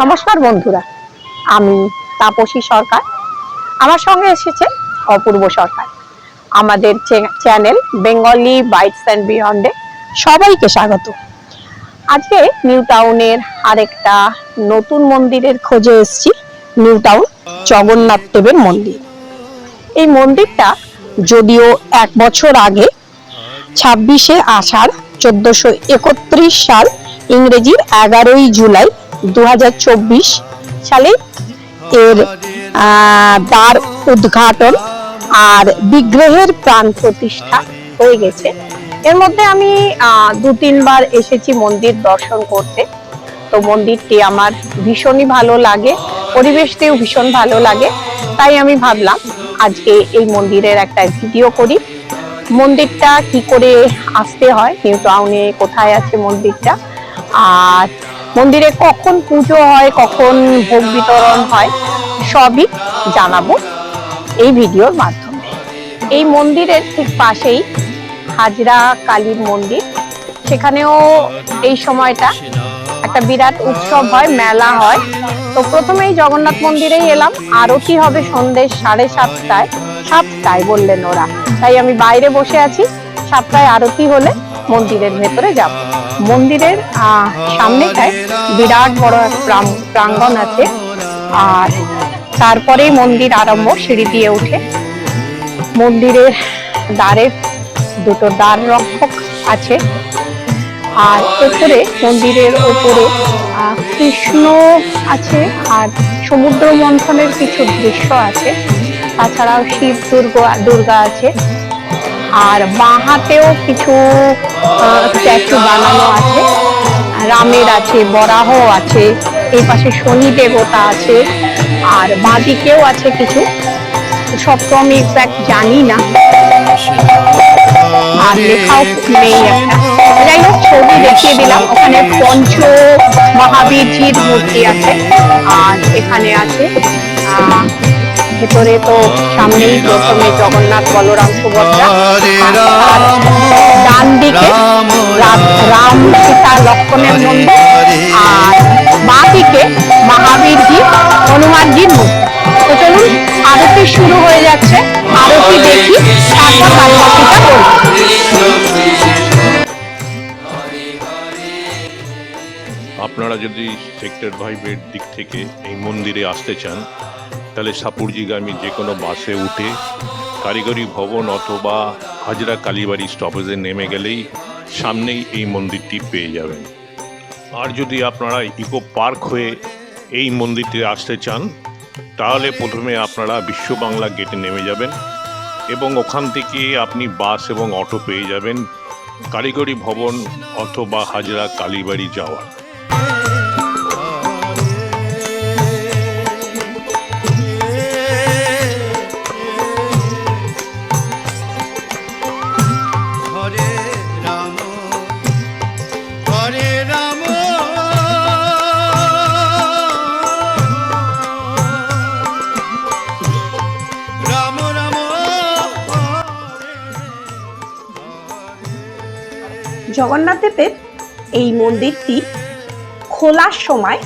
নমস্কার বন্ধুরা, আমি তাপসী সরকার। আমার সঙ্গে এসেছে অপূর্ব সরকার। আমাদের চ্যানেল বেঙ্গলি বাইটস অ্যান্ড বিয়ন্ডে সবাইকে স্বাগত। আজকে নিউ টাউনের আরেকটা নতুন মন্দিরের খোঁজে এসেছি, নিউ টাউন জগন্নাথ দেবের মন্দির। এই মন্দিরটা যদিও এক বছর আগে ছাব্বিশে আষাঢ় চোদ্দশো একত্রিশ সাল ইংরেজির এগারোই জুলাই দু হাজার চব্বিশ সালে এর দ্বার উদ্ঘাটন আর বিগ্রহের প্রাণ প্রতিষ্ঠা হয়ে গেছে। এর মধ্যে আমি দু তিনবার এসেছি মন্দির দর্শন করতে। তো মন্দিরটি আমার ভীষণই ভালো লাগে, পরিবেশটিও ভীষণ ভালো লাগে, তাই আমি ভাবলাম আজকে এই মন্দিরের একটা ভিডিও করি। মন্দিরটা কি করে আসতে হয়, নিউ টাউনে কোথায় আছে মন্দিরটা, আর মন্দিরে কখন পুজো হয়, কখন ভোগ বিতরণ হয়, সবই জানাব এই ভিডিওর মাধ্যমে। এই মন্দিরের ঠিক পাশেই হাজরা কালীর মন্দির। সেখানেও এই সময়টা একটা বিরাট উৎসব হয়, মেলা হয়। তো প্রথমেই জগন্নাথ মন্দিরেই এলাম। আরতি হবে সন্ধ্যে সাড়ে সাতটায়। সাতটায় বললেন ওরা। তাই আমি বাইরে বসে আছি। সাতটায় আরতি হলে মন্দিরের ভেতরে যাব। মন্দিরের সামনেটায় বিরাট বড় এক প্রাং- প্রাঙ্গণ আছে। আর তারপরেই মন্দির আরম্ভ, সিঁড়ি দিয়ে উঠে। মন্দিরের দ্বারে দুটো দ্বার রক্ষক আছে। আর উপরে মন্দিরের উপরে কৃষ্ণ আছে আর সমুদ্র মন্থনের কিছু দৃশ্য আছে। তাছাড়াও শিব দুর্গা দুর্গা আছে। আর বাঁ হাতেও কিছু স্ট্যাচু বানানো আছে। রামের আছে বরাহ আছে, এই পাশে শনি দেবতা আছে, আর বাঁদিকেও আছে কিছু। সব তো আমি এক্সাক্ট জানি না। আর লেখাও নেই একটা। যাই হোক, ছবি দেখিয়ে দিলাম। ওখানে পঞ্চ মহাবীরজির মূর্তি আছে, আর এখানে আছে ভেতরে তো সামনেই প্রথমে জগন্নাথ বলরাম সুভদ্রা। ডান দিকে রাম- রাম সীতা লক্ষণের মন্দির আর বাঁ দিকে মহাবীরজি হনুমানজির মূর্তি। তো চলুন আরতি শুরু হয়ে যাচ্ছে। আরতি দেখি তারপর আপনারা যদি সেক্টর ফাইভের দিক থেকে এই মন্দিরে আসতে চান তাহলে সাপুরজিগামী যে কোনো বাসে উঠে কারিগরি ভবন অথবা হাজরা কালীবাড়ি স্টপেজে নেমে গেলেই সামনেই এই মন্দিরটি পেয়ে যাবেন। আর যদি আপনারা ইকো পার্ক হয়ে এই মন্দিরটি আসতে চান, তাহলে প্রথমে আপনারা বিশ্ব বাংলা গেটে নেমে যাবেন এবং ওখান থেকে আপনি বাস এবং অটো পেয়ে যাবেন কারিগরি ভবন অথবা হাজরা কালীবাড়ি যাওয়ার। জগন্নাথ দেবের এই মন্দিরটি খোলার সময়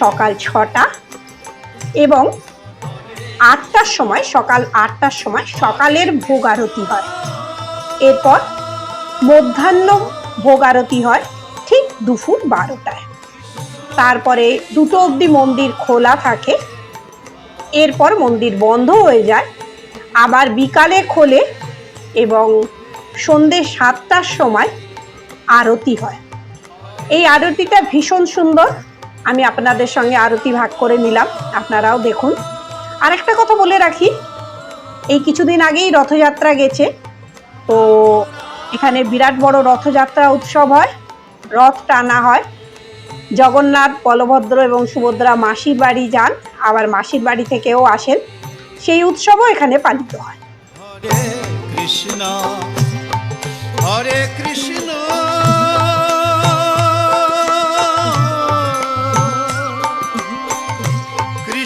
সকাল ছটা এবং আটটার সময়, সকাল আটটার সময় সকালের ভোগ আরতি হয়। এরপর মধ্যাহ্ন ভোগ আরতি হয় ঠিক দুপুর বারোটায়। তারপরে দুটো অবধি মন্দির খোলা থাকে, এরপর মন্দির বন্ধ হয়ে যায়। আবার বিকালে খোলে এবং সন্ধে সাতটার সময় আরতি হয়। এই আরতিটা ভীষণ সুন্দর। আমি আপনাদের সঙ্গে আরতি ভাগ করে নিলাম। আপনারাও দেখুন। আরেকটা কথা বলে রাখি, এই কিছুদিন আগেই রথযাত্রা গেছে। তো এখানে বিরাট বড় রথযাত্রা উৎসব হয়, রথ টানা হয়। জগন্নাথ, বলভদ্র এবং সুভদ্রা মাসির বাড়ি যান, আবার মাসির বাড়ি থেকেও আসেন। সেই উৎসবও এখানে পালিত হয়। কৃষ্ণ, হরে কৃষ্ণ।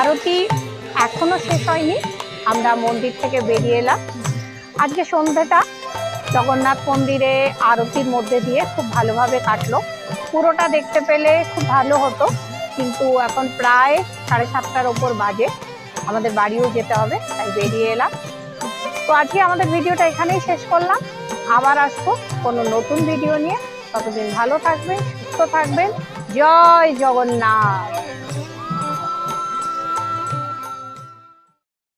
আরতি এখনও শেষ হয়নি। আমরা মন্দির থেকে বেরিয়ে এলাম। আজকে সন্ধ্যাটা জগন্নাথ মন্দিরে আরতির মধ্যে দিয়ে খুব ভালোভাবে কাটলো। পুরোটা দেখতে পেলে খুব ভালো হতো, কিন্তু এখন প্রায় সাড়ে সাতটার ওপর বাজে। আমাদের বাড়িও যেতে হবে, তাই বেরিয়ে এলাম। তো আজকে আমাদের ভিডিওটা এখানেই শেষ করলাম। আবার আসব কোনো নতুন ভিডিও নিয়ে। ততদিন ভালো থাকবেন, সুস্থ থাকবেন। জয় জগন্নাথ!